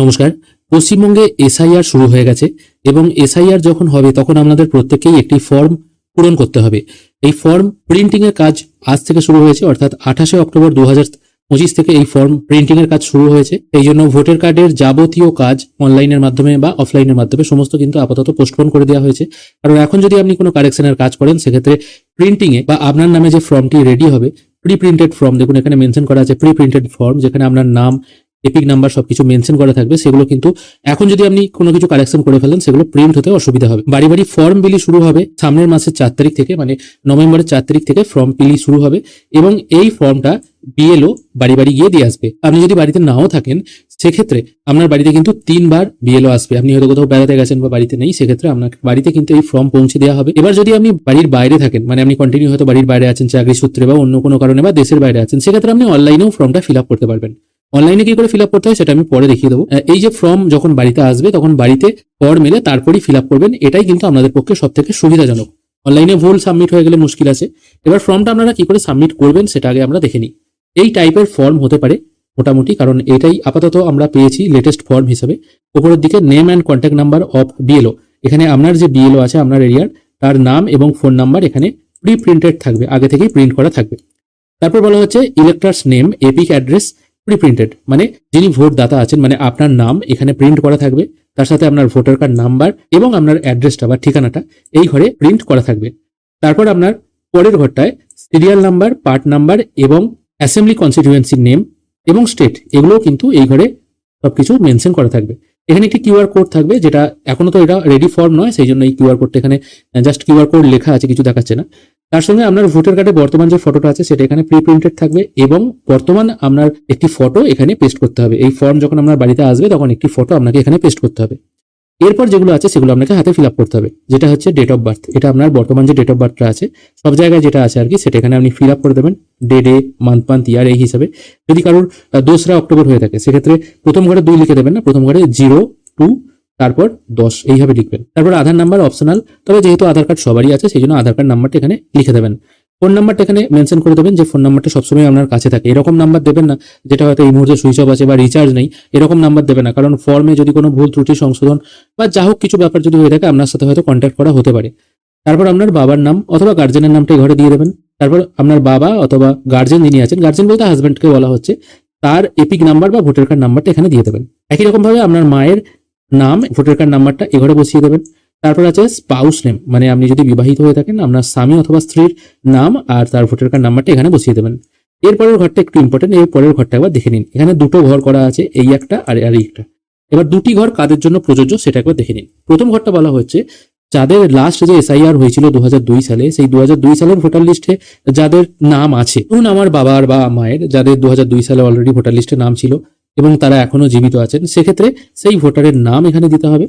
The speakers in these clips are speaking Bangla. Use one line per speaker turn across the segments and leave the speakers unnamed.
নমস্কার। পশ্চিমবঙ্গে এসআইআর শুরু হয়ে গেছে এবং এসআইআর যখন হবে তখন আপনাদের প্রত্যেককেই একটি ফর্ম পূরণ করতে হবে। এই ফর্ম প্রিন্টিং এর কাজ আজ থেকে শুরু হয়েছে, অর্থাৎ আঠাশে অক্টোবর দু পঁচিশ থেকে এই ফর্ম প্রিন্টিং এর কাজ শুরু হয়েছে। এই জন্য ভোটার কার্ডের যাবতীয় কাজ অনলাইনের মাধ্যমে বা অফলাইনের মাধ্যমে সমস্ত কিন্তু আপাতত পোস্টপোন করে দেওয়া হয়েছে। কারণ এখন যদি আপনি কোনো কারেকশনের কাজ করেন, সেক্ষেত্রে প্রিন্টিং এ বা আপনার নামে যে ফর্মটি রেডি হবে প্রি প্রিন্টেড ফর্ম দেখুন এখানে মেনশন করা আছে প্রি প্রিন্টেড ফর্ম যেখানে আপনার নাম এপিক নাম্বার সবকিছু মেনশন করা থাকবে, সেগুলো কিন্তু এখন যদি আপনি কোনো কিছু কালেকশন করে ফেলেন, সেগুলো প্রিন্ট হতে অসুবিধা হবে। বাড়ি বাড়ি ফর্ম বিলি শুরু হবে সামনের মাসের চার তারিখ থেকে মানে নভেম্বরের চার তারিখ থেকে ফর্ম বিলি শুরু হবে এবং এই ফর্মটা বিএলও বাড়ি বাড়ি গিয়ে দিয়ে আসবে। আপনি যদি বাড়িতে নাও থাকেন, সেক্ষেত্রে আপনার বাড়িতে কিন্তু তিনবার বিএলও আসবে। আপনি হয়তো কোথাও বেড়াতে গেছেন বা বাড়িতে নেই, সেক্ষেত্রে আপনার বাড়িতে কিন্তু এই ফর্ম পৌঁছে দেওয়া হবে। এবার যদি আপনি বাড়ির বাইরে থাকেন মানে আপনি কন্টিনিউ হয়তো বাড়ির বাইরে আছেন, চাকরি সূত্রে বা অন্য কোনো কারণে বা দেশের বাইরে আছেন, সেক্ষেত্রে আপনি অনলাইনেও ফর্মটা ফিল আপ করতে পারবেন। অনলাইনে কি করে ফিল করতে হয় সেটা আমি পরে দেখিয়ে দেবো। এই যে ফর্ম যখন বাড়িতে আসবে, তখন বাড়িতে ফর্ম এলে তারপরেই ফিল করবেন। এটাই কিন্তু আপনাদের পক্ষে সব থেকে সুবিধাজনক অনলাইনে ভুল সাবমিট হয়ে গেলে মুশকিল আছে। এবার ফর্মটা আপনারা কি করে সাবমিট করবেন সেটা আগে আমরা দেখে নিই। এই টাইপের ফর্ম হতে পারে মোটামুটি, কারণ এটাই আপাতত আমরা পেয়েছি লেটেস্ট ফর্ম হিসেবে। উপরের দিকে name and contact number of BLO এখানে আপনার যে বিএলও আছে, আপনার এরিয়ার তার নাম এবং ফোন নাম্বার এখানে প্রি প্রিন্টেড থাকবে, আগে থেকেই প্রিন্ট করা থাকবে। তারপর বলা হচ্ছে electors name EPIC address pre printed মানে যিনি ভোট দাতা আছেন মানে আপনার নাম এখানে প্রিন্ট করা থাকবে, তার সাথে আপনার ভোটার কার্ড নাম্বার এবং আপনার অ্যাড্রেসটা বা ঠিকানাটা এই ঘরে প্রিন্ট করা থাকবে। তারপর আপনার পরের ঘরটায় সিরিয়াল নাম্বার পার্ট নাম্বার এবং অ্যাসেম্বলি কনস্টিটিউয়েন্সির নেম এবং স্টেট এগুলো কিন্তু এই ঘরে সবকিছু মেনশন করা থাকবে। এখানে একটি কিউআর কোড থাকবে, যেটা এখনও তো এটা রেডি ফর্ম নয়, সেই জন্য এই কিউআর কোডটা এখানে জাস্ট কিউআর কোড লেখা আছে, কিছু দেখাচ্ছে না। তার সঙ্গে আপনার ভোটার কার্ডে বর্তমান যে ফটোটা আছে, সেটা এখানে প্রি প্রিন্টেড থাকবে এবং বর্তমান আপনার একটি ফটো এখানে পেস্ট করতে হবে। এই ফর্ম যখন আপনার বাড়িতে আসবে, তখন একটি ফটো আপনাকে এখানে পেস্ট করতে হবে। এরপর যেগুলো আছে, সেগুলো আপনাকে হাতে ফিল আপ করতে হবে, যেটা হচ্ছে ডেট অফ বার্থ এটা আপনার বর্তমান যে ডেট অফ বার্থটা আছে, সব জায়গায় যেটা আছে আর কি, সেটা এখানে আপনি ফিল আপ করে দেবেন। Day day month month year এই হিসাবে। যদি কারোর দোসরা অক্টোবর হয়ে থাকে, সেক্ষেত্রে প্রথম ঘরে দুই লিখে দেবেন না, প্রথম ঘরে জিরো টু তারপর দশ, এইভাবে লিখবেন। তারপর আধার নাম্বার অপশনাল তবে যেহেতু আধার কার্ড সবারই আছে সেই জন্য আধার কার্ড নাম্বারটা এখানে লিখে দেবেন। ফোন নাম্বারটা এখানে মেনশন করে দেবেন যে ফোন নাম্বারটা সবসময় আপনার কাছে থাকে। এরকম নাম্বার দেবেন না যেটা হয়তো এই মুহূর্তে সুইচ অফ আছে বা রিচার্জ নেই, এরকম নাম্বার দেবে না। কারণ ফর্মে যদি কোনো ভুল, ত্রুটি, সংশোধন বা যা হোক কিছু ব্যাপার যদি হয়ে থাকে, আপনার সাথে হয়তো কন্ট্যাক্ট করা হতে পারে। তারপর আপনার বাবার নাম অথবা গার্জেনের নামটা ঘরে দিয়ে দেবেন। তারপর আপনার বাবা অথবা গার্জেন যিনি আছেন গার্জেন বলতে হাজব্যান্ডকে বলা হচ্ছে, তার এপিক নাম্বার বা ভোটার কার্ড নাম্বারটা এখানে দিয়ে দেবেন। একই রকম ভাবে আপনার মায়ের নাম, ভোটার কার্ড নাম্বারটা এ ঘরে বসিয়ে দেবেন। তারপর আছে স্পাউস নেম মানে আপনি যদি বিবাহিত হয়ে থাকেন, আপনার স্বামী অথবা স্ত্রীর নাম আর তার ভোটার কার্ড নাম্বারটা এখানে বসিয়ে দেবেন। এরপরের ঘরটা একটু ইম্পর্টেন্ট এর পরের ঘরটা একবার দেখে নিন। এখানে দুটো ঘর করা আছে, এই একটা আর আর একটা। এবার দুটি ঘর কাদের জন্য প্রযোজ্য সেটা একবার দেখে নিন। প্রথম ঘরটা বলা হচ্ছে যাদের লাস্ট যে এসআইআর হয়েছিল দু হাজার দুই সালে, সেই দুই হাজার দুই সালের ভোটার লিস্টে যাদের নাম আছে, ধরুন আমার বাবার বা মায়ের, যাদের দু হাজার দুই সালে অলরেডি ভোটার লিস্টে নাম ছিল এবং তারা এখনও জীবিত আছেন, সেক্ষেত্রে সেই ভোটারের নাম এখানে দিতে হবে।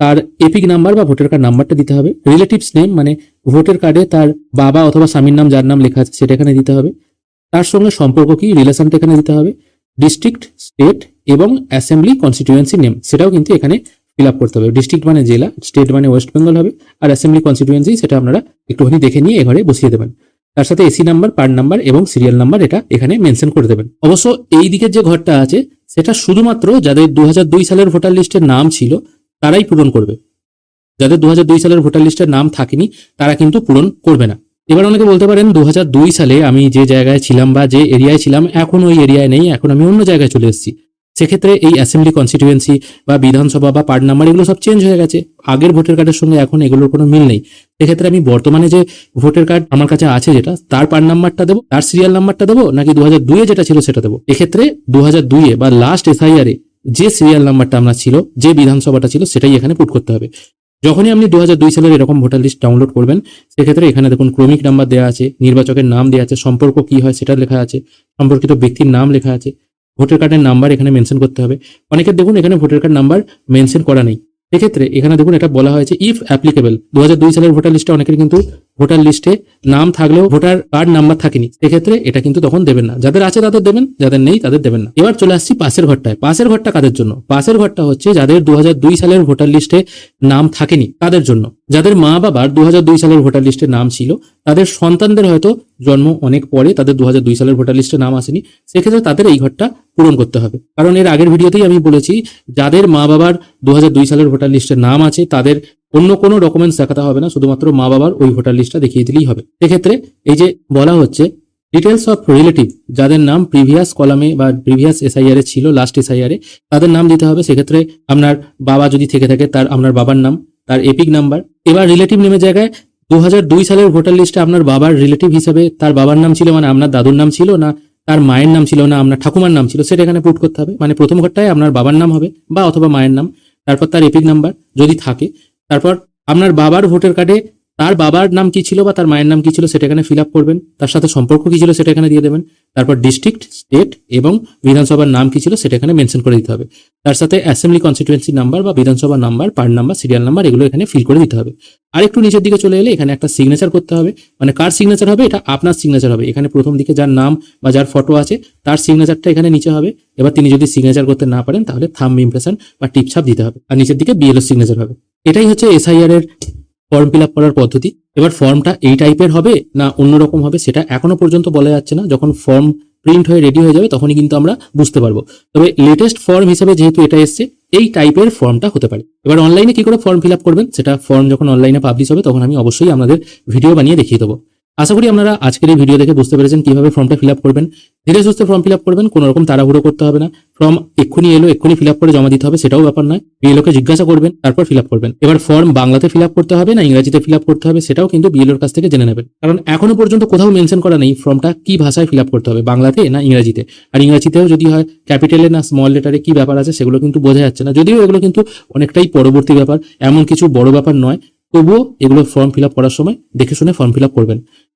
তার এপিক নাম্বার বা ভোটার কার্ড নাম্বারটা দিতে হবে। রিলেটিভস নেম মানে ভোটার কার্ডে তার বাবা অথবা স্বামীর নাম, যার নাম লেখা আছে সেটা এখানে দিতে হবে। তার সঙ্গে সম্পর্ক কি, রিলেশনটা এখানে দিতে হবে। ডিস্ট্রিক্ট, স্টেট এবং অ্যাসেম্বলি কনস্টিটিউয়েন্সি নেম, সেটাও কিন্তু এখানে ফিল আপ করতে হবে। ডিস্ট্রিক্ট মানে জেলা, স্টেট মানে ওয়েস্ট বেঙ্গল হবে, আর অ্যাসেম্বলি কনস্টিটিউয়েন্সি সেটা আপনারা একটুখানি দেখে নিয়ে এঘরে বসিয়ে দেবেন। তার সাথে এসি নাম্বার, পার্ট নাম্বার এবং সিরিয়াল নাম্বার এটা এখানে মেনশন করে দেবেন। অবশ্য এই দিকের যে ঘরটা আছে সেটা শুধুমাত্র যাদের দু হাজার দুই সালের ভোটার লিস্টের নাম ছিল, তারাই পূরণ করবে। যাদের দু হাজার দুই সালের ভোটার লিস্টের নাম থাকেনি, তারা কিন্তু পূরণ করবে না। এবার অনেকে বলতে পারেন দু হাজার দুই সালে আমি যে জায়গায় ছিলাম বা যে এরিয়ায় ছিলাম, এখন ওই এরিয়ায় নেই, এখন আমি অন্য জায়গায় চলে এসেছি। সেক্ষেত্রে এই অ্যাসেম্বলি কনস্টিটিউয়েন্সি বা বিধানসভা বা পার্ট নাম্বার এগুলো সব চেঞ্জ হয়ে গেছে। আগের ভোটার কার্ডের সঙ্গে এখন এগুলোর কোনো মিল নেই। সেক্ষেত্রে আমি বর্তমানে যে ভোটার কার্ড আমার কাছে আছে যেটা, তার পার্ট নাম্বারটা দেবো, তার সিরিয়াল নাম্বারটা দেবো, নাকি দু হাজার দুইয়ে যেটা ছিল সেটা দেবো? এক্ষেত্রে দু হাজার দুইয়ে বা লাস্ট এসআইআরে যে সিরিয়াল নাম্বারটা আমরা ছিল, যে বিধানসভাটা ছিল, সেটাই এখানে পুট করতে হবে। যখনই আপনি দু হাজার দুই সালের এরকম ভোটার লিস্ট ডাউনলোড করবেন, সেক্ষেত্রে এখানে দেখুন ক্রমিক নাম্বার দেওয়া আছে, নির্বাচকের নাম দেওয়া আছে, সম্পর্ক কি হয় সেটা লেখা আছে, সম্পর্কিত ব্যক্তির নাম লেখা আছে। ভোটার কার্ডের নাম্বার এখানে মেনশন করতে হবে। অনেকের দেখুন এখানে ভোটার কার্ড নাম্বার মেনশন করা নেই। এক্ষেত্রে এখানে দেখুন এটা বলা হয়েছে ইফ অ্যাপ্লিকেবল দু হাজার দুই সালের ভোটার লিস্টে অনেকের কিন্তু ভোটার লিস্টে নাম থাকলেও ভোটার কার্ড নাম্বার থাকেনি, সেক্ষেত্রে এটা কিন্তু তখন দেবেন না। যাদের আছে তাদের দেবেন, যাদের নেই তাদের দেবেন না। এবার চলে আসছি পাশের ঘরটায়। পাশের ঘরটা কাদের জন্য? পাশের ঘরটা হচ্ছে যাদের দু হাজার দুই সালের ভোটার লিস্টে নাম থাকেনি, তাদের জন্য। যাদের মা বাবার দু হাজার দুই সালের ভোটার লিস্টে নাম ছিল, তাদের সন্তানদের হয়তো জন্ম অনেক পরে তাদের দু হাজার দুই সালের ভোটার লিস্টে নাম আসেনি, সেক্ষেত্রে তাদের এই ঘরটা পূরণ করতে হবে। কারণ এর আগের ভিডিওতেই আমি বলেছি, যাদের মা বাবার দু হাজার দুই সালের ভোটার লিস্টে নাম আছে, তাদের অন্য কোনো ডকুমেন্টস দেখাতে হবে না, শুধুমাত্র মা বাবার ওই ভোটার লিস্টটা দেখিয়ে দিলেই হবে। সেক্ষেত্রে এই যে বলা হচ্ছে ডিটেলস অফ রিলেটিভ যাদের নাম প্রিভিয়াস কলামে বা প্রিভিয়াস এসআইআর ছিল লাস্ট এসআইআর তাদের নাম দিতে হবে। সেক্ষেত্রে আপনার বাবা যদি থেকে থাকে, তার আপনার বাবার নাম, তার এপিক নাম্বার। এবার রিলেটিভ নেমের জায়গায় দু হাজার দুই সালের ভোটার লিস্টে আপনার বাবার রিলেটিভ হিসাবে তার বাবার নাম ছিল মানে আপনার দাদুর নাম ছিল না, তার মায়ের নাম ছিল না, আপনার ঠাকুমার নাম ছিল, সেটা এখানে পুট করতে হবে। মানে প্রথম ঘরটায় আপনার বাবার নাম হবে বা অথবা মায়ের নাম, তারপর তার এপিক নাম্বার যদি থাকে তারপর আপনার বাবার ভোটার কার্ডে তার বাবার নাম কি ছিল বা তার মায়ের নাম কি ছিল সেটা এখানে ফিল আপ করবেন। তার সাথে সম্পর্ক কি ছিল সেটা এখানে দিয়ে দেবেন। তারপর ডিস্ট্রিক্ট স্টেট এবং বিধানসভার নাম কি ছিল সেটা এখানে মেনশন করে দিতে হবে। তার সাথে অ্যাসেম্বলি কনস্টিটুয়েন্সি নাম্বার বা বিধানসভা number part number serial number এগুলো এখানে ফিল করে দিতে হবে। আর একটু নিচের দিকে চলে এলে এখানে একটা সিগনেচার করতে হবে। মানে কার সিগনেচার হবে? এটা আপনার সিগনেচার হবে। এখানে প্রথম দিকে যার নাম বা যার ফটো আছে, তার সিগনেচারটা এখানে নিচে হবে। এবার তিনি যদি সিগনেচার করতে না পারেন, তাহলে থাম ইমপ্রেশন বা টিপছাপ দিতে হবে। আর নিচের দিকে বিএলও সিগনেচার হবে। এটাই হচ্ছে এসআইআর এর ফর্ম ফিল আপ করার পদ্ধতি। এবার ফর্মটা এই টাইপের হবে না অন্যরকম হবে সেটা এখনও পর্যন্ত বলা যাচ্ছে না। যখন ফর্ম প্রিন্ট হয়ে রেডি হয়ে যাবে তখনই কিন্তু আমরা বুঝতে পারব। তবে লেটেস্ট ফর্ম হিসেবে যেহেতু এটা এসছে, এই টাইপের ফর্মটা হতে পারে। এবার অনলাইনে কি করে ফর্ম ফিল আপ করবেন? সেটা ফর্ম যখন অনলাইনে পাবলিশ হবে তখন আমি অবশ্যই আপনাদের ভিডিও বানিয়ে দেখিয়ে দেবো। আশা করি আপনারা আজকের এই ভিডিও দেখে বুঝতে পেরেছেন কীভাবে ফর্মটা ফিল আপ করবেন। ধীরে সুস্থে ফর্ম ফিল আপ করবেন, কোনো রকম তাড়াহুড়ো করতে হবে না। ফর্ম এক্ষুনি এলো, এক্ষুনি ফিল আপ করে জমা দিতে হবে, সেটাও ব্যাপার নয়। বিএলওকে জিজ্ঞাসা করবেন, তারপর ফিল আপ করবেন। এবার ফর্ম বাংলাতে ফিল আপ করতে হবে, না ইংরাজিতে ফিল আপ করতে হবে, সেটাও কিন্তু বিএলওর কাছ থেকে জেনে নেবেন। কারণ এখনও পর্যন্ত কোথাও মেনশন করা নেই ফর্মটা কি ভাষায় ফিল আপ করতে হবে, বাংলাতে না ইংরাজিতে। আর ইংরাজিতেও যদি হয় ক্যাপিটালে না স্মল লেটারে কি ব্যাপার আছে, সেগুলো কিন্তু বোঝা যাচ্ছে না। যদিও এগুলো কিন্তু অনেকটাই পরবর্তী ব্যাপার, এমন কিছু বড় ব্যাপার নয়। তবুও এগুলো ফর্ম ফিল আপ করার সময় দেখে শুনে ফর্ম ফিল আপ করবেন।